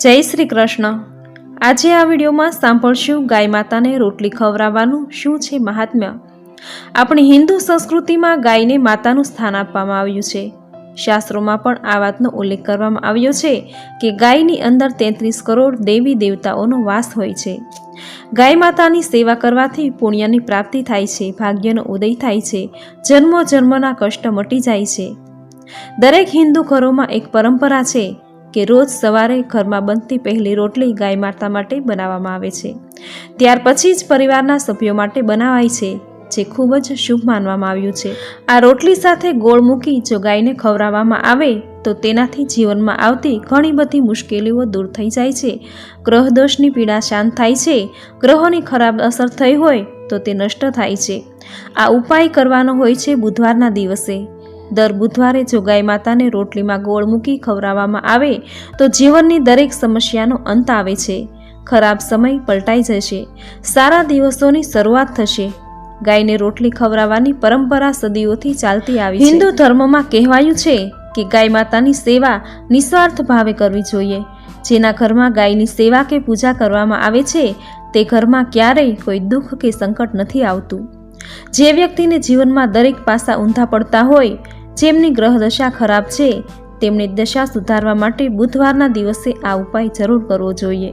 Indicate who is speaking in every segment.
Speaker 1: જય શ્રી કૃષ્ણ. આજે આ વિડીયોમાં સાંભળશું ગાય માતાને રોટલી ખવડાવવાનું શું છે મહાત્મ્ય? આપણી હિન્દુ સંસ્કૃતિમાં ગાયને માતાનું સ્થાન આપવામાં આવ્યું છે. શાસ્ત્રોમાં પણ આ વાતનો ઉલ્લેખ કરવામાં આવ્યો છે કે ગાયની અંદર તેત્રીસ કરોડ દેવી દેવતાઓનો વાસ હોય છે. ગાય માતાની સેવા કરવાથી પુણ્યની પ્રાપ્તિ થાય છે, ભાગ્યનો ઉદય થાય છે જન્મો જન્મના કષ્ટ મટી જાય છે. દરેક હિન્દુ ઘરોમાં એક પરંપરા છે કે રોજ સવારે ઘરમાં બનતી પહેલી રોટલી ગાય માતા માટે બનાવવામાં આવે છે. ત્યાર પછી જ પરિવારના સભ્યો માટે બનાવાય છે, જે ખૂબ જ શુભ માનવામાં આવ્યું છે. આ રોટલી સાથે ગોળ મૂકી જો ગાયને ખવડાવવામાં આવે, તો તેનાથી જીવનમાં આવતી ઘણી બધી મુશ્કેલીઓ દૂર થઈ જાય છે. ગ્રહદોષની પીડા શાંત થાય છે, ગ્રહોની ખરાબ અસર થઈ હોય, તો તે નષ્ટ થાય છે. આ ઉપાય કરવાનો હોય છે બુધવારના દિવસે. દર બુધવારે જો ગાય માતાને રોટલીમાં ગોળ મૂકી ખવડાવવામાં આવે, તો જીવનની દરેક સમસ્યાનો અંત આવે છે. ખરાબ સમય પલટાઈ જશે. સારા દિવસોની શરૂઆત થશે. ગાયને રોટલી ખવડાવવાની પરંપરા સદીઓથી ચાલતી આવી હિન્દુ ધર્મમાં કહેવાયું છે કે ગાય માતાની સેવા નિસ્વાર્થ ભાવે કરવી જોઈએ. જેના ઘરમાં ગાયની સેવા કે પૂજા કરવામાં આવે છે, તે ઘરમાં ક્યારેય કોઈ દુઃખ કે સંકટ નથી આવતું. જે વ્યક્તિને જીવનમાં દરેક પાસા ઊંધા પડતા હોય જેમની ગ્રહદશા ખરાબ છે, તેમની દશા સુધારવા માટે બુધવારના દિવસે આ ઉપાય જરૂર કરવો જોઈએ.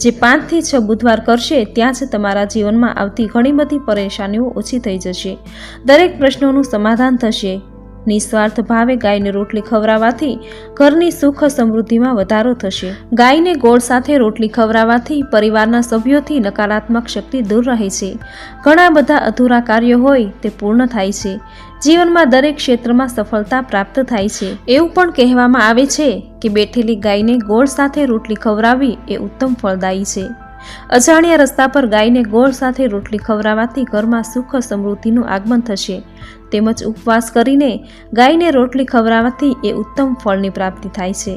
Speaker 1: જે પાંચથી છ બુધવાર કરશે, ત્યાં જ તમારા જીવનમાં આવતી ઘણી બધી પરેશાનીઓ ઓછી થઈ જશે. દરેક પ્રશ્નોનું સમાધાન થશે. નિસ્વાર્થ ભાવે ગાયને રોટલી ખવડાવવાથી ઘરની સુખ સમૃદ્ધિમાં વધારો થશે. ગાયને ગોળ સાથે રોટલી ખવડાવવાથી પરિવારના સભ્યોથી નકારાત્મક શક્તિ દૂર રહે છે. ઘણા બધા અધૂરા કાર્યો હોય તે પૂર્ણ થાય છે. જીવનમાં દરેક ક્ષેત્રમાં સફળતા પ્રાપ્ત થાય છે. એવું પણ કહેવામાં આવે છે કે બેઠેલી ગાયને ગોળ સાથે રોટલી ખવડાવવી એ ઉત્તમ ફળદાયી છે. અજાણ્યા રસ્તા પર ગાયને ગોળ સાથે રોટલી ખવડાવવાથી ઘરમાં સુખ સમૃદ્ધિનું આગમન થશે. તેમજ ઉપવાસ કરીને ગાયને રોટલી ખવડાવવાથી એ ઉત્તમ ફળની પ્રાપ્તિ થાય છે.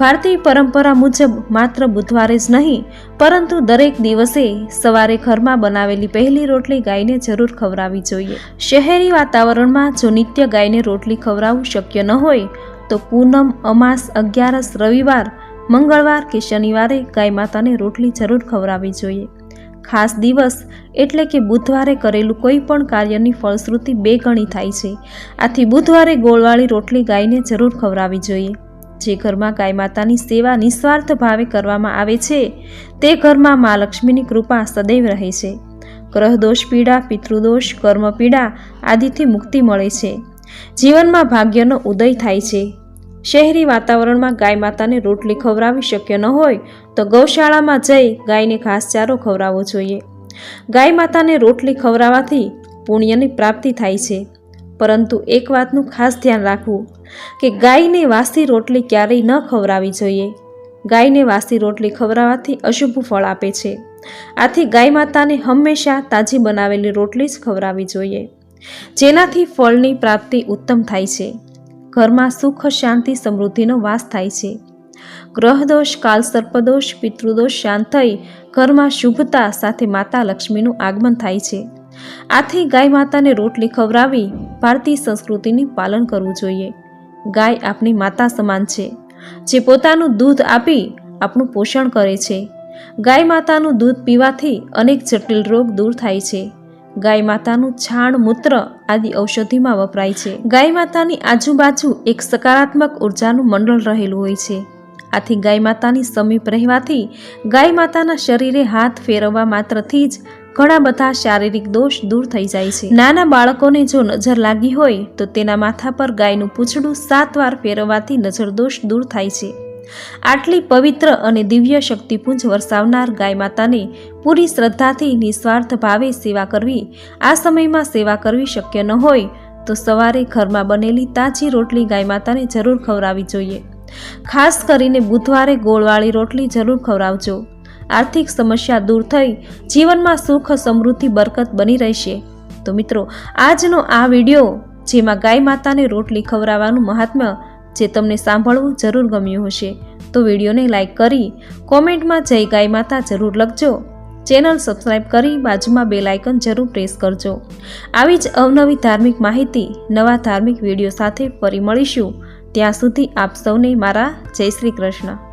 Speaker 1: ભારતીય પરંપરા મુજબ માત્ર બુધવારે જ નહીં, પરંતુ દરેક દિવસે સવારે ઘરમાં બનાવેલી પહેલી રોટલી ગાયને જરૂર ખવડાવવી જોઈએ. શહેરી વાતાવરણમાં જો નિત્ય ગાયને રોટલી ખવડાવવું શક્ય ન હોય, તો પૂનમ, અમાસ, અગિયારસ, રવિવાર મંગળવાર કે શનિવારે ગાય માતાને રોટલી જરૂર ખવડાવવી જોઈએ. ખાસ દિવસ એટલે કે બુધવારે કરેલું કોઈ પણ કાર્યની ફળશ્રુતિ બે ગણી થાય છે. આથી બુધવારે ગોળવાળી રોટલી ગાયને જરૂર ખવડાવવી જોઈએ. જે ઘરમાં ગાય માતાની સેવા નિસ્વાર્થ ભાવે કરવામાં આવે છે, તે ઘરમાં મા લક્ષ્મીની કૃપા સદૈવ રહે છે. ગ્રહદોષ પીડા, પિતૃદોષ, કર્મ પીડા આદિથી મુક્તિ મળે છે. જીવનમાં ભાગ્યનો ઉદય થાય છે. શહેરી વાતાવરણમાં ગાય માતાને રોટલી ખવડાવી શક્ય ન હોય તો ગૌશાળામાં જઈ ગાયને ઘાસચારો ખવડાવવો જોઈએ. ગાય માતાને રોટલી ખવડાવવાથી પુણ્યની પ્રાપ્તિ થાય છે. પરંતુ એક વાતનું ખાસ ધ્યાન રાખવું કે ગાયને વાસી રોટલી ક્યારેય ન ખવડાવવી જોઈએ. ગાયને વાસી રોટલી ખવડાવવાથી અશુભ ફળ આપે છે. આથી ગાય માતાને હંમેશા તાજી બનાવેલી રોટલી જ ખવડાવવી જોઈએ. જેનાથી ફળની પ્રાપ્તિ ઉત્તમ થાય છે. ઘરમાં સુખ, શાંતિ, સમૃદ્ધિનો વાસ થાય છે. ગ્રહદોષ, કાલસર્પદોષ, પિતૃદોષ શાંત થઈ ઘરમાં શુભતા સાથે માતા લક્ષ્મીનું આગમન થાય છે. આથી ગાય માતાને રોટલી ખવડાવી ભારતીય સંસ્કૃતિનું પાલન કરવું જોઈએ. ગાય આપણી માતા સમાન છે. જે પોતાનું દૂધ આપી આપણું પોષણ કરે છે. ગાય માતાનું દૂધ પીવાથી અનેક જટિલ રોગ દૂર થાય છે. ગાય માતાનું છાણ મૂત્ર આદિ ઔષધિમાં વપરાય છે. ગાય માતાની આજુબાજુ એક સકારાત્મક ઉર્જાનું મંડળ રહેલું હોય છે. આથી ગાય માતાની સમીપ રહેવાથી ગાય માતાના શરીરે હાથ ફેરવવા માત્રથી જ ઘણા બધા શારીરિક દોષ દૂર થઈ જાય છે. નાના બાળકોને જો નજર લાગી હોય તો તેના માથા પર ગાયનું પૂંછડું સાત વાર ફેરવવાથી નજર દોષ દૂર થાય છે. આટલી પવિત્ર અને દિવ્ય શક્તિપુંજ વરસાવનાર ગાય માતાને પૂરી શ્રદ્ધાથી નિસ્વાર્થ ભાવે સેવા કરવી, આ સમયમાં સેવા કરવી શક્ય ન હોય, તો સવારે ઘરમાં બનેલી તાજી રોટલી ગાય માતાને જરૂર ખવડાવવી જોઈએ. ખાસ કરીને બુધવારે ગોળવાળી રોટલી જરૂર ખવડાવજો. આર્થિક સમસ્યા દૂર થઈ, જીવનમાં સુખ સમૃદ્ધિ બરકત બની રહેશે. તો મિત્રો, આજનો આ વીડિયો, જેમાં ગાય માતાને રોટલી ખવડાવવાનું મહાત્મ્ય જે તમને સાંભળવું જરૂર ગમ્યું હશે, તો વિડીયોને લાઇક કરી કોમેન્ટમાં જય ગાય માતા જરૂર લખજો. ચેનલ સબસ્ક્રાઇબ કરી બાજુમાં બે લાઇકન જરૂર પ્રેસ કરજો. આવી જ અવનવી ધાર્મિક માહિતી, નવા ધાર્મિક વીડિયો સાથે ફરી મળીશું. ત્યાં સુધી આપ સૌને મારા જય શ્રી કૃષ્ણ.